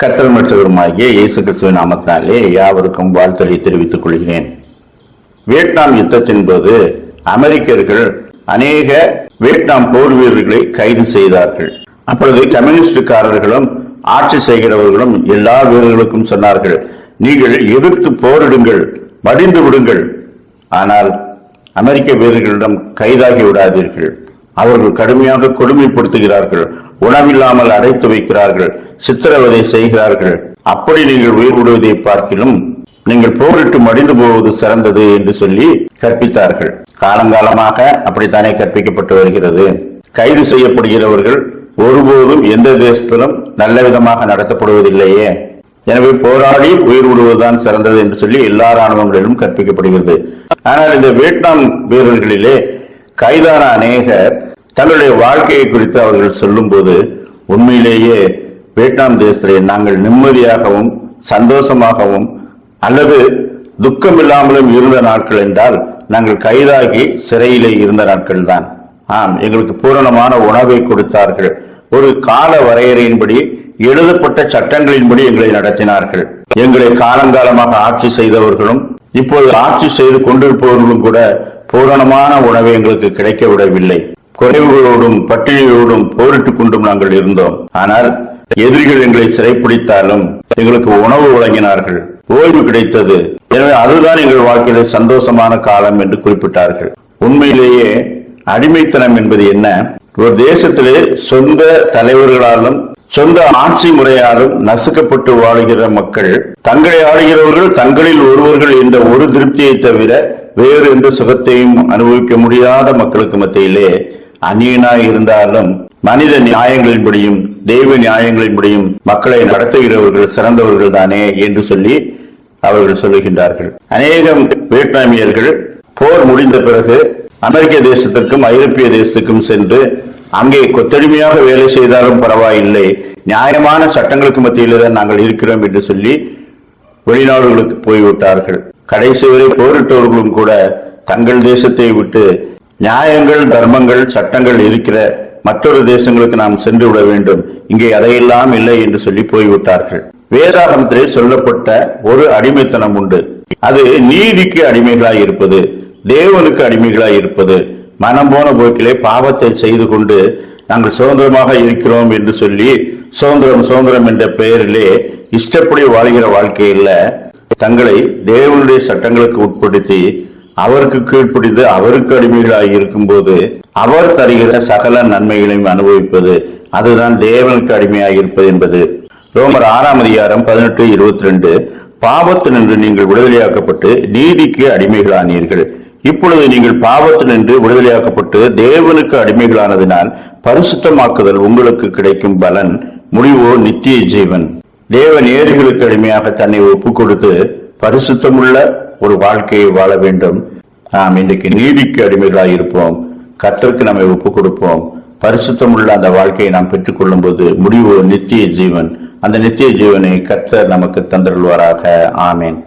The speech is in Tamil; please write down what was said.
கத்தல் மற்றவருமாகிய இயேசு கிறிஸ்துவ நாமத்தினாலே யாவருக்கும் வாழ்த்தலை தெரிவித்துக் கொள்கிறேன். வியட்நாம் யுத்தத்தின் போது அமெரிக்கர்கள் அநேக வியட்நாம் போர் வீரர்களை கைது செய்தார்கள். அப்பொழுது கம்யூனிஸ்டுக்காரர்களும் ஆட்சி செய்கிறவர்களும் எல்லா வீரர்களுக்கும் சொன்னார்கள் நீங்கள் எதிர்த்து போரிடுங்கள் மடிந்து விடுங்கள். ஆனால் அமெரிக்க வீரர்களிடம் கைதாகி விடாதீர்கள். அவர்கள் கடுமையாக கொடுமைப்படுத்துகிறார்கள் உணவில்லாமல் அடைத்து வைக்கிறார்கள் சித்திரவதை செய்கிறார்கள். அப்படி நீங்கள் உயிர் விடுவதை பார்க்கிலும் நீங்கள் போரிட்டு மடிந்து போவது சிறந்தது என்று சொல்லி கற்பித்தார்கள். காலங்காலமாக அப்படித்தானே கற்பிக்கப்பட்டு வருகிறது. கைது செய்யப்படுகிறவர்கள் ஒருபோதும் எந்த தேசத்திலும் நல்ல விதமாக நடத்தப்படுவதில்லையே. எனவே போராடி உயிர் விடுவதுதான் சிறந்தது என்று சொல்லி எல்லா ராணுவங்களிலும் கற்பிக்கப்படுகிறது. ஆனால் இந்த வியட்நாம் வீரர்களிலே கைதான அநேகர் தங்களுடைய வாழ்க்கையை குறித்து அவர்கள் சொல்லும்போது உண்மையிலேயே வியட்நாம் தேசத்திலே நாங்கள் நிம்மதியாகவும் சந்தோஷமாகவும் அல்லது துக்கம் இல்லாமலும் இருந்த நாட்கள் என்றால் நாங்கள் கைதாகி சிறையிலே இருந்த நாட்கள் தான். ஆம் எங்களுக்கு பூரணமான உணவை கொடுத்தார்கள். ஒரு கால வரையறையின்படி எழுதப்பட்ட சட்டங்களின்படி எங்களை நடத்தினார்கள். எங்களை காலங்காலமாக ஆட்சி செய்தவர்களும் இப்போது ஆட்சி செய்து கொண்டிருப்பவர்களும் கூட பூரணமான உணவை எங்களுக்கு கிடைக்க விடவில்லை. குறைவுகளோடும் பட்டினிகளோடும் போரிட்டுக் கொண்டும் நாங்கள் இருந்தோம். ஆனால் எதிரிகள் எங்களை சிறைப்பிடித்தாலும் எங்களுக்கு உணவு வழங்கினார்கள். ஓய்வு கிடைத்தது. எனவே அதுதான் எங்கள் வாழ்க்கையில சந்தோஷமான காலம் என்று குறிப்பிட்டார்கள். உண்மையிலேயே அடிமைத்தனம் என்பது என்ன? ஒரு தேசத்திலே சொந்த தலைவர்களாலும் சொந்த ஆட்சி முறையாலும் நசுக்கப்பட்டு வாழுகிற மக்கள் தங்களை ஆளுகிறவர்கள் தங்களில் ஒருவர்கள் என்ற ஒரு திருப்தியை தவிர வேறு எந்த சுகத்தையும் அனுபவிக்க முடியாத மக்களுக்கு மத்தியிலே அந்நியனாய் இருந்தாலும் மனித நியாயங்களின்படியும் தெய்வ நியாயங்களின்படியும் மக்களை நடத்துகிறவர்கள் சிறந்தவர்கள் தானே என்று சொல்லி அவர்கள் சொல்லுகின்றார்கள். அநேகம் வியட்நாமியர்கள் போர் முடிந்த பிறகு அமெரிக்க தேசத்திற்கும் ஐரோப்பிய தேசத்துக்கும் சென்று அங்கே கொத்தடிமையாக வேலை செய்தாலும் பரவாயில்லை. நியாயமான சட்டங்களுக்கு மத்தியிலே தான் நாங்கள் இருக்கிறோம் என்று சொல்லி வெளிநாடுகளுக்கு போய்விட்டார்கள். கடைசி வரை போரிட்டவர்களும் கூட தங்கள் தேசத்தை விட்டு நியாயங்கள் தர்மங்கள் சட்டங்கள் இருக்கிற மற்றொரு தேசங்களுக்கு நாம் சென்று விட வேண்டும். இங்கே அதையெல்லாம் இல்லை என்று சொல்லி போய்விட்டார்கள். வேதாகமத்திலே சொல்லப்பட்ட ஒரு அடிமைத்தனம் உண்டு. அது நீதிக்கு அடிமைகளாய் இருப்பது தேவனுக்கு அடிமைகளாய் இருப்பது. மனம் போன போக்கிலே பாவத்தை செய்து கொண்டு நாங்கள் சுதந்திரமாக இருக்கிறோம் என்று சொல்லி சுதந்திரம் சுதந்திரம் என்ற பெயரிலே இஷ்டப்படி வாழ்கிற வாழ்க்கையில தங்களை தேவனுடைய சட்டங்களுக்கு உட்படுத்தி அவருக்கு கீழ்ப்பிடித்து அவருக்கு அடிமைகளாக இருக்கும்போது அவர் தருகிற சகல நன்மைகளையும் அனுபவிப்பது அதுதான் தேவனுக்கு அடிமையாக இருப்பது என்பது. ரோமர் ஆறாம் அதிகாரம் பதினெட்டு இருபத்தி ரெண்டு பாவத்தினின்று நீங்கள் விடுதலையாக்கப்பட்டு நீதிக்கு அடிமைகளானீர்கள். இப்பொழுது நீங்கள் பாவத்தினின்று விடுதலையாக்கப்பட்டு தேவனுக்கு அடிமைகளானதினால் பரிசுத்தமாக்குதல் உங்களுக்கு கிடைக்கும் பலன் முடிவோ நித்திய ஜீவன். தேவன் ஏரிகளுக்கு அடிமையாக தன்னை ஒப்பு கொடுத்து பரிசுத்தமுள்ள ஒரு வாழ்க்கையை வாழ வேண்டும். நாம் இன்றைக்கு நீதிக்கு அடிமைகளாக இருப்போம். கத்தருக்கு நம்மை ஒப்பு கொடுப்போம். பரிசுத்தமுள்ள அந்த வாழ்க்கையை நாம் பெற்றுக்கொள்ளும் போது முடிவு நித்திய ஜீவன். அந்த நித்திய ஜீவனை கர்த்தர் நமக்கு தந்திருவாராக ஆமேன்.